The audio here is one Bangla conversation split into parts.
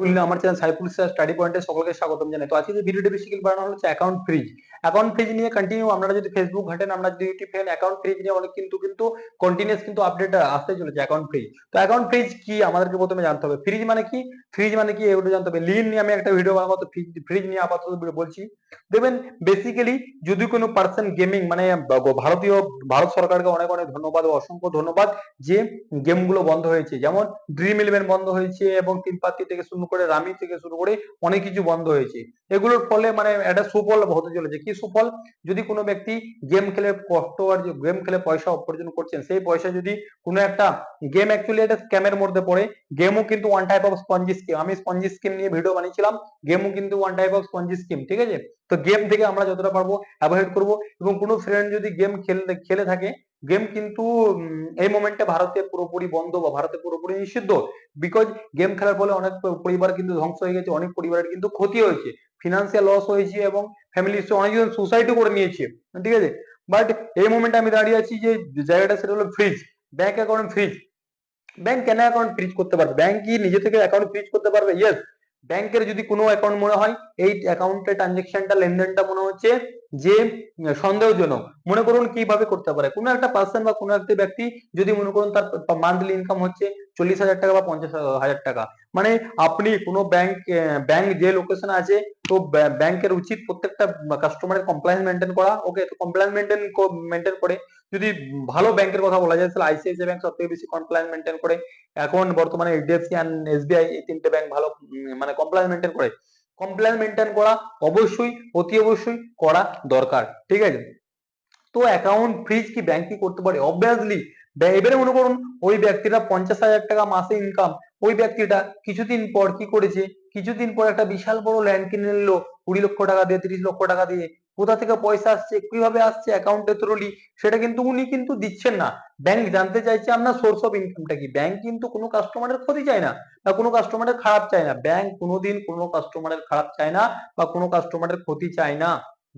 বললে আমার চ্যানেল সাইফুল স্যার স্টাডি পয়েন্টে সকলকে স্বাগতম জানাই। তো আজকে যে ভিডিওটি বেসিক্যালি বানানো হচ্ছে অ্যাকাউন্ট ফ্রিজ অ্যাকাউন্ট ফ্রিজ নিয়ে কন্টিনিউ আপনারা যদি ফেসবুক ঘাটেন, আমরা যদি ইউটিউব ফেন অ্যাকাউন্ট ফ্রিজ নিয়ে অনেক কিন্তু কিন্তু কন্টিনিউস কিন্তু আপডেট আসতে চলেছে অ্যাকাউন্ট ফ্রিজ তো অ্যাকাউন্ট ফ্রিজ কি? আমাদেরকে প্রথমে জানতে হবে। ফ্রিজ মানে কি? ফ্রিজ মানে কি? এগুলো জানতে হবে। লিন নিয়ে আমি একটা ভিডিও বানাবো। তো ফ্রিজ ফ্রিজ নিয়ে আপাতত বলছি। দেখবেন বেসিক্যালি যদি কোনো পার্সন গেমিং মানে ভারতীয়, ভারত সরকারকে অনেক অনেক ধন্যবাদ ও অসংখ্য ধন্যবাদ যে গেমগুলো বন্ধ হয়েছে। যেমন ড্রিম ইলেভেন বন্ধ হয়েছে এবং তিন পাত্তি থেকে শুরু করে রামি থেকে শুরু করে অনেক কিছু বন্ধ হয়েছে। এগুলোর ফলে মানে একটা সুফল হতে চলেছে। কি সুফল? যদি কোনো ব্যক্তি গেম খেলে কষ্ট আর গেম খেলে পয়সা উপার্জন করছেন, সেই পয়সা যদি কোনো একটা গেম অ্যাকচুয়ালি একটা স্ক্যামের মধ্যে পড়ে গেমও কিন্তু one type of Ponzi scheme আমি স্পঞ্জি স্কিম নিয়ে ভিডিও বানিয়েছিলাম গেমও কিন্তু one type of Ponzi scheme ঠিক আছে? তো গেম থেকে আমরা যতটা পারব অ্যাভয়েড করব এবং কোনো ফ্রেন্ড যদি গেম খেলে খেলে থাকে গেম কিন্তু এই মোমেন্টে ভারতে পুরোপুরি বন্ধ বা ভারতে পুরোপুরি নিষিদ্ধ। বিকজ গেম খেলার ফলে অনেক পরিবার কিন্তু ধ্বংস হয়ে গেছে, অনেক পরিবারের কিন্তু ক্ষতি হয়েছে। ফিনান্সিয়াল লস হয়েছে এবং ফ্যামিলি অনেকজন সুসাইডও করে নিয়েছে, ঠিক আছে? বাট এই মোমেন্টে আমি দাঁড়িয়ে আছি যে জায়গাটা সেটা হলো freeze bank account freeze bank কেন অ্যাকাউন্ট ফ্রিজ করতে পারবে? ব্যাংক কি নিজে থেকে অ্যাকাউন্ট ফ্রিজ করতে পারবে? ইয়েস ব্যাংকের যদি কোনো অ্যাকাউন্ট মনে হয়, এই অ্যাকাউন্টের ট্রানজেকশনটা লেনদেনটা মনে হচ্ছে যে সন্দেহজনক, মনে করুন কীভাবে করতে পারে। কোনো একটা পার্সন বা কোনো একটা ব্যক্তি যদি মনে করুন তার মান্থলি ইনকাম হচ্ছে চল্লিশ হাজার টাকা বা পঞ্চাশ হাজার টাকা মানে আপনি কোনো ব্যাংক ব্যাংক যে লোকেশনে আছে, তো ব্যাংকের উচিত প্রত্যেকটা কাস্টমারের কমপ্লায়েন্স মেনটেন করা। ওকে তো কমপ্লায়েন্স মেনটেন মেনটেন করে। যদি ভালো ব্যাংকের কথা বলা যায়, তাহলে আইসিআইসিআই ব্যাংক সব থেকে বেশি কমপ্লায়েন্স মেনটেন করে। এখন বর্তমানে এইচডিএফসি অ্যান্ড এসবিআই এই তিনটে ব্যাংক ভালো মানে কমপ্লায়েন্স মেনটেন করে। কমপ্লায়েন্স মেনটেন করা অবশ্যই, অতি অবশ্যই করা দরকার, ঠিক আছে? তো অ্যাকাউন্ট ফ্রিজ কি ব্যাংক কি করতে পারে? অবভিয়াসলি এবারে মনে করুন, ওই ব্যক্তিটা পঞ্চাশ হাজার টাকা মাসে ইনকাম ওই ব্যক্তিটা কিছুদিন পর কি করেছে? কিছুদিন পর একটা বিশাল বড় ল্যান্ড কিনে নিলো, কুড়ি লক্ষ টাকা দিয়ে, তিরিশ লক্ষ টাকা দিয়ে কোথা থেকে পয়সা আসছে, কীভাবে আসছে অ্যাকাউন্টে থ্রুলি সেটা কিন্তু উনি কিন্তু দিচ্ছেন না। ব্যাংক জানতে চাইছে আপনার সোর্স অফ ইনকামটা কি? ব্যাংক কিন্তু কোনো কাস্টমারের ক্ষতি চায় না বা কোনো কাস্টমারের খারাপ চায় না। ব্যাংক কোনোদিন কোনো কাস্টমারের খারাপ চায় না বা কোনো কাস্টমারের ক্ষতি চায় না।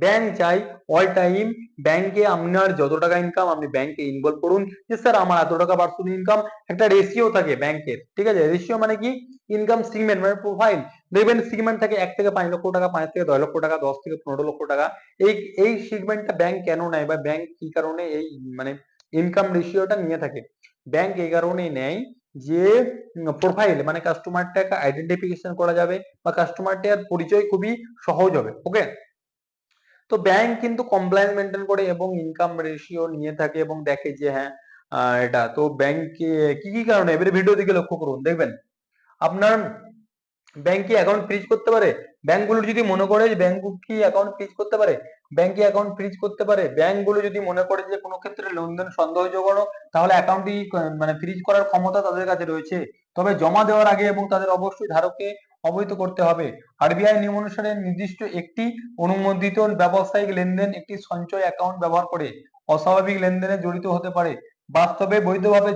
ব্যাংক চাই অল টাইম ব্যাংকে আপনার যত টাকা ইনকাম আপনি ব্যাংকে ইনভলভ করুন। যে স্যার আমার এত টাকা পার্সোনাল ইনকাম একটা রেশিও থাকে ব্যাংকের ঠিক আছে? রেশিও মানে কি? ইনকাম সিগমেন্ট মানে প্রোফাইল দেখবেন সিগমেন্ট থাকে এক থেকে পাঁচ লক্ষ টাকা, পাঁচ থেকে দশ লক্ষ টাকা, দশ থেকে পনেরো লক্ষ টাকা। এই এই সিগমেন্টটা ব্যাংক কেন নেয় বা ব্যাংক কি কারণে এই মানে ইনকাম রেশিওটা নিয়ে থাকে? ব্যাংক এই কারণেই নেয় যে প্রোফাইল মানে কাস্টমারটাকে আইডেন্টিফিকেশন করা যাবে বা কাস্টমারটার পরিচয় খুবই সহজ হবে ওকে তো ব্যাংক কিন্তু কমপ্লায়েন্স মেনটেন করে এবং ইনকাম রেশিও নিয়ে থাকে এবং দেখে যে হ্যাঁ এটা তো ব্যাংক কি কি কারণে? এবারে ভিডিও দিকে লক্ষ্য করুন, দেখবেন? আপনার ব্যাংক কি অ্যাকাউন্ট ফ্রিজ করতে পারে? ব্যাংকগুলো যদি মনে করে যে ব্যাংক কি অ্যাকাউন্ট ফ্রিজ করতে পারে? ব্যাংক কি অ্যাকাউন্ট ফ্রিজ করতে পারে? ব্যাংকগুলো যদি মনে করে যে কোনো ক্ষেত্রে লেনদেন সন্দেহজনক তাহলে অ্যাকাউন্টটি মানে ফ্রিজ করার ক্ষমতা তাদের কাছে রয়েছে। তবে জমা দেওয়ার আগে এবং তাদের অবশ্যই ধারককে অবহিত করতে হবে। আরবিআই নিয়ম অনুসারে নির্দিষ্ট একটি অনুমোদিত ব্যবসায়িক লেনদেন একটি সঞ্চয় অ্যাকাউন্ট ব্যবহার করে অস্বাভাবিক লেনদেনে জড়িত হতে পারে। বাস্তবে বৈধভাবে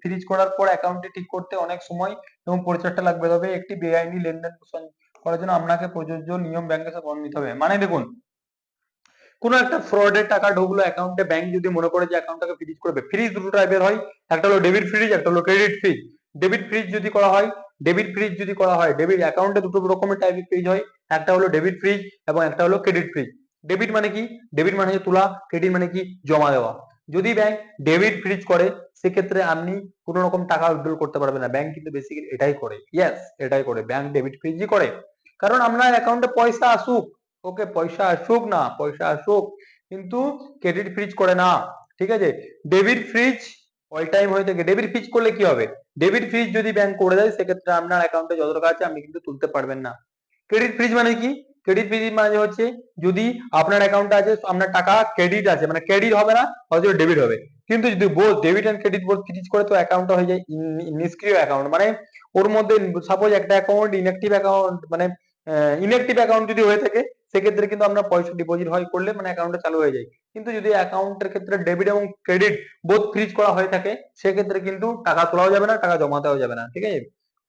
ফ্রিজ করার পর অ্যাকাউন্টটি ঠিক করতে অনেক সময় এবং পরিচর্যা লাগবে। তবে একটি বেআইনি লেনদেন করার জন্য আপনাকে প্রযোজ্য নিয়ম ব্যাংকের সাথে নিতে হবে। মানে দেখুন, কোন একটা ফ্রডের টাকা ঢুকলো অ্যাকাউন্টে ব্যাংক যদি মনে করে যে অ্যাকাউন্টটাকে ফ্রিজ করবে ফ্রিজ দুটো টাইপের হয়। একটা হলো ডেবিট ফ্রিজ একটা হলো ক্রেডিট ফ্রিজ ডেবিট ফ্রিজ যদি করা হয় ডেবিট ফ্রিজ যদি করা হয় ডেবিট অ্যাকাউন্টে দুটো রকমের টাইপের ফ্রিজ হয়। একটা হলো ডেবিট ফ্রিজ এবং একটা হলো ক্রেডিট ফ্রিজ ডেবিট মানে কি? ডেবিট মানে তোলা ক্রেডিট মানে কি? জমা দেওয়া। যদি ব্যাংক ডেবিট ফ্রিজ করে, সেক্ষেত্রে আপনি কোন রকম টাকা উইথড্রল করতে পারবেন না। ব্যাংক কিন্তু বেসিক্যালি এটাই করে। ইয়েস এটাই করে। ব্যাংক ডেবিট ফ্রিজই করে। কারণ আপনার অ্যাকাউন্টে পয়সা আসুক। ওকে পয়সা আসুক না, পয়সা আসুক, কিন্তু ক্রেডিট ফ্রিজ করে না। ঠিক আছে? ডেবিট ফ্রিজ অল টাইম হয়ে থাকে। ডেবিট ফ্রিজ করলে কি হবে? ডেবিট ফ্রিজ যদি ব্যাংক করে দেয়, সেক্ষেত্রে আপনার অ্যাকাউন্টে যত টাকা আছে, আপনি কিন্তু তুলতে পারবেন না। ক্রেডিট ফ্রিজ মানে কি? ক্রেডিট ফ্রিজ মানে হচ্ছে, যদি আপনার অ্যাকাউন্টে আছে, আপনার টাকা ক্রেডিট আছে মানে ক্রেডিট হবে না, হয়তো ডেবিট হবে। কিন্তু যদি both debit and credit both freeze করে, তো অ্যাকাউন্টটা হয়ে যায় নিষ্ক্রিয় অ্যাকাউন্ট মানে ওর মধ্যে সাপোজ একটা অ্যাকাউন্ট ইনঅ্যাক্টিভ অ্যাকাউন্ট মানে ইনঅ্যাক্টিভ অ্যাকাউন্ট যদি হয়ে থাকে সেক্ষেত্রে কিন্তু আপনার পয়সা ডিপোজিট হয় করলে মানে অ্যাকাউন্টে চালু হয়ে যায়। কিন্তু যদি অ্যাকাউন্টের ক্ষেত্রে ডেবিট এবং ক্রেডিট বোধ ফ্রিজ করা হয়ে থাকে, সেক্ষেত্রে কিন্তু টাকা তোলাও যাবে না, টাকা জমা দেওয়া যাবে না, ঠিক আছে?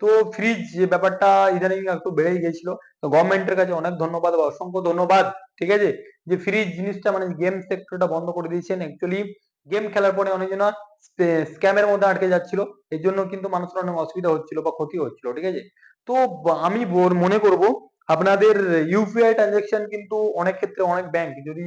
তো ফ্রিজ যে ব্যাপারটা ইদানিং একটু বেড়েই গেছিল গভর্নমেন্টের কাছে অনেক ধন্যবাদ বা অসংখ্য ধন্যবাদ, ঠিক আছে? যে ফ্রিজ জিনিসটা মানে গেম সেক্টরটা বন্ধ করে দিয়েছেন অ্যাকচুয়ালি গেম খেলার পরে অনেকজন স্ক্যামের মধ্যে আটকে যাচ্ছিল, এর জন্য কিন্তু মানুষের অনেক অসুবিধা হচ্ছিল বা ক্ষতি হচ্ছিল, ঠিক আছে? তো আমি মনে করব আপনাদের ইউপিআই ট্রানজাকশন কিন্তু অনেক ক্ষেত্রে অনেক ব্যাংক যদি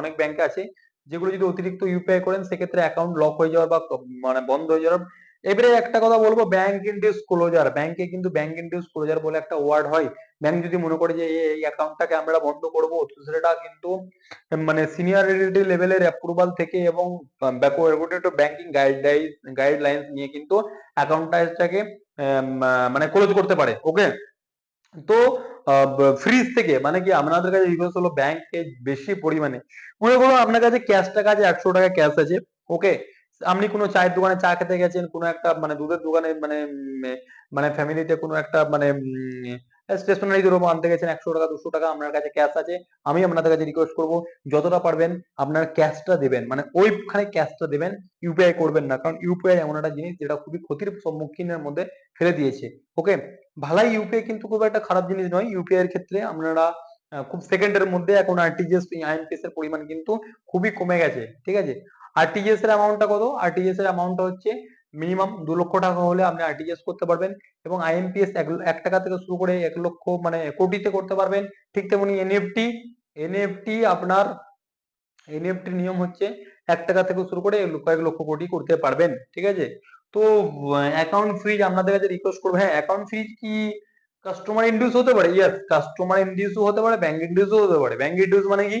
অনেক ব্যাংক আছে যেগুলো যদি অতিরিক্ত ইউপিআই করেন, সেক্ষেত্রে অ্যাকাউন্ট লক হয়ে যাওয়ার বা মানে বন্ধ হয়ে যাওয়ার এবারে একটা কথা বলব ব্যাংক ইন্ডিউস ক্লোজার ব্যাংকে কিন্তু ব্যাংক ইন্ডিউস ক্লোজার বলে একটা ওয়ার্ড হয়। ব্যাংক যদি মনে করে যে, এই অ্যাকাউন্টটাকে আমরা বন্ধ করব তো সেটা কিন্তু মানে সিনিয়রিটি লেভেলের অ্যাপ্রুভাল থেকে এবং ব্যাংকিং গাইডলাইন গাইডলাইন্স নিয়ে কিন্তু অ্যাকাউন্টটাকে মানে ক্লোজ করতে পারে ওকে তো ফ্রিজ থেকে মানে কি আপনাদের কাছে রিকোয়েস্ট হলো ব্যাংকে বেশি পরিমাণে। মনে করুন আপনার কাছে ক্যাশ টাকা আছে, একশো টাকা ক্যাশ আছে ওকে আপনি কোনো চায়ের দোকানে চা খেতে গেছেন, কোনো একটা মানে দুধের দোকানে মানে মানে ফ্যামিলিতে কোনো একটা মানে স্টেশনারি দ্রব্য আনতে গেছেন একশো টাকা, দুশো টাকা, আপনার কাছে ক্যাশ আছে, আমি আপনাদের কাছে রিকোয়েস্ট করব, যতটা পারবেন আপনার ক্যাশটা দেবেন মানে ওইখানে ক্যাশটা দেবেন ইউপিআই করবেন না, কারণ ইউপিআই এমন একটা জিনিস যেটা খুবই ক্ষতির সম্মুখীনের মধ্যে ফেলে দিয়েছে ওকে ভালাই ইউপিআই কিন্তু খুব একটা খারাপ জিনিস নয় ইউপিআই এর ক্ষেত্রে আপনারা খুব সেকেন্ডের মধ্যে এখন আরটিজিএস আইএমপিএস এর পরিমাণ কিন্তু খুবই কমে গেছে, ঠিক আছে? আরটিজিএস এর অ্যামাউন্টটা কত? আরটিজিএস এর অ্যামাউন্টটা হচ্ছে মিনিমাম দু লক্ষ টাকা হলে আপনি আরটিজিএস করতে পারবেন এবং আইএমপিএস এক টাকা থেকে শুরু করে এক লক্ষ মানে কোটিতে করতে পারবেন। ঠিক তেমনি এনএফটি এনএফটি আপনার এনএফটি নিয়ম হচ্ছে এক টাকা থেকে শুরু করে কয়েক লক্ষ কোটি করতে পারবেন। ঠিক আছে? তো অ্যাকাউন্ট ফ্রিজ আপনাদের কাছে রিকোয়েস্ট করব। হ্যাঁ অ্যাকাউন্ট ফ্রিজ কি কাস্টমার ইন্ডিউস হতে পারে? ইয়েস কাস্টমার ইন্ডিউসও হতে পারে ব্যাংক ইন্ডিউসও হতে পারে। ব্যাংক ইন্ডিউস মানে কি?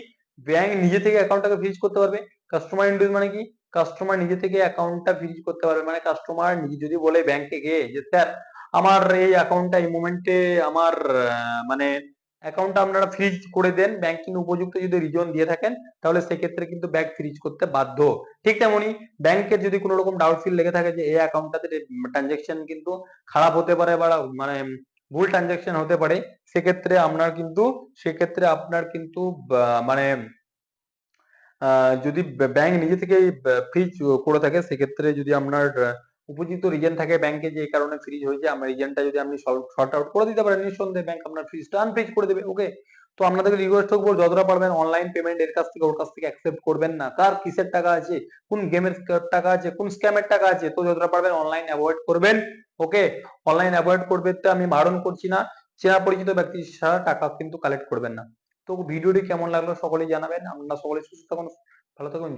ব্যাংক নিজে থেকে অ্যাকাউন্টটাকে ফ্রিজ করতে পারবে। কাস্টমার ইন্ডিউস মানে কি? কাস্টমার নিজে থেকে অ্যাকাউন্টটা ফ্রিজ করতে পারবে। মানে কাস্টমার নিজে যদি বলে ব্যাংকে গিয়ে যে, স্যার, আমার এই অ্যাকাউন্টটা এই মুমেন্টে আমার মানে অ্যাকাউন্টটা আপনারা ফ্রিজ করে দেন। ব্যাংকিং উপযুক্ত যদি রিজন দিয়ে থাকেন, তাহলে সেক্ষেত্রে কিন্তু ব্যাংক ফ্রিজ করতে বাধ্য। ঠিক তেমনি ব্যাংকের যদি কোনো রকম ডাউটফিল লেগে থাকে যে, এই অ্যাকাউন্টটাতে ট্রানজেকশন কিন্তু খারাপ হতে পারে বা মানে ভুল ট্রানজেকশন হতে পারে, সেক্ষেত্রে আপনার কিন্তু, সেক্ষেত্রে আপনার কিন্তু মানে যদি ব্যাংক নিজে থেকে ফ্রিজ করে থাকে, সেক্ষেত্রে যদি আপনার উপযুক্ত রিজন থাকে ব্যাংকে যে কারণে ফ্রিজ হয়েছে, আমার রিজনটা যদি আপনি শর্ট আউট করে দিতে পারেন, নিঃসন্দেহে ব্যাংক আপনার ফ্রিজটা আনফ্রিজ করে দেবে ওকে তো আপনাদেরকে রিকোয়েস্ট করব, যতটা পারবেন অনলাইন পেমেন্ট এর কাছ থেকে, ওর কাছ থেকে অ্যাকসেপ্ট করবেন না। কার কিসের টাকা আছে? কোন গেমের টাকা আছে? কোন স্ক্যামের টাকা আছে? তো যতটা পারবেন অনলাইন অ্যাভয়েড করবেন ওকে অনলাইন অ্যাভয়েড করবে তো আমি বারণ করছি না। চেনা পরিচিত ব্যক্তি ছাড়া টাকা কিন্তু কালেক্ট করবেন না। তো ভিডিওটি কেমন লাগল সকলেই জানাবেন। আমরা সকলে সুস্থ থাকুন ভালো থাকুন